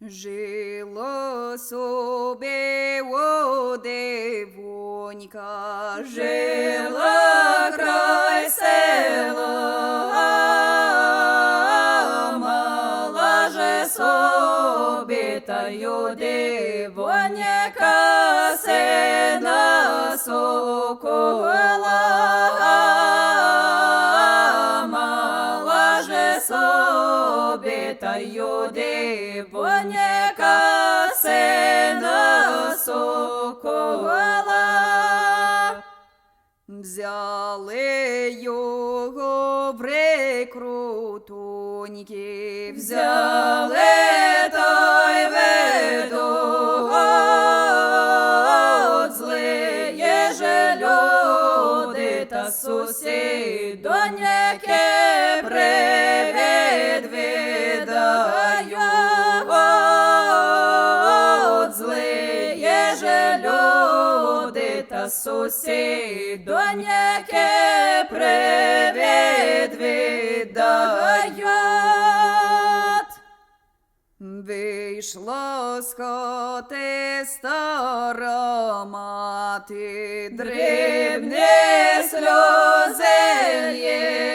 Жило собі одевонька, жила край села, мала же собі та й сина собі та юдивонька сина сокола. Взяли його в рекрутоньки, взяли та й ведуть злиє же люди та сусідоньки та сусідоньки привід віддають. Вийшла з хати стара мати, дрібні сльози лє.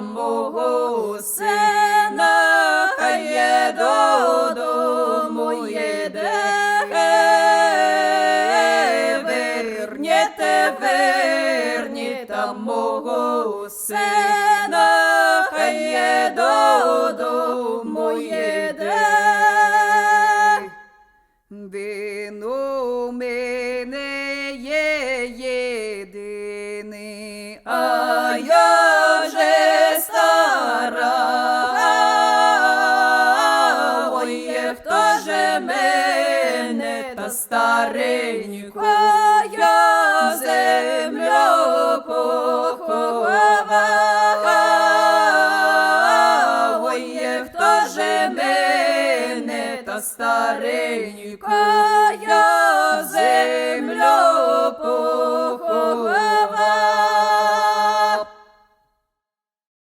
Мого сина, хай є додому мого сина, хай є додому їде. Він у мене є єдиний, а я вже стара. Ой, я землю старенько,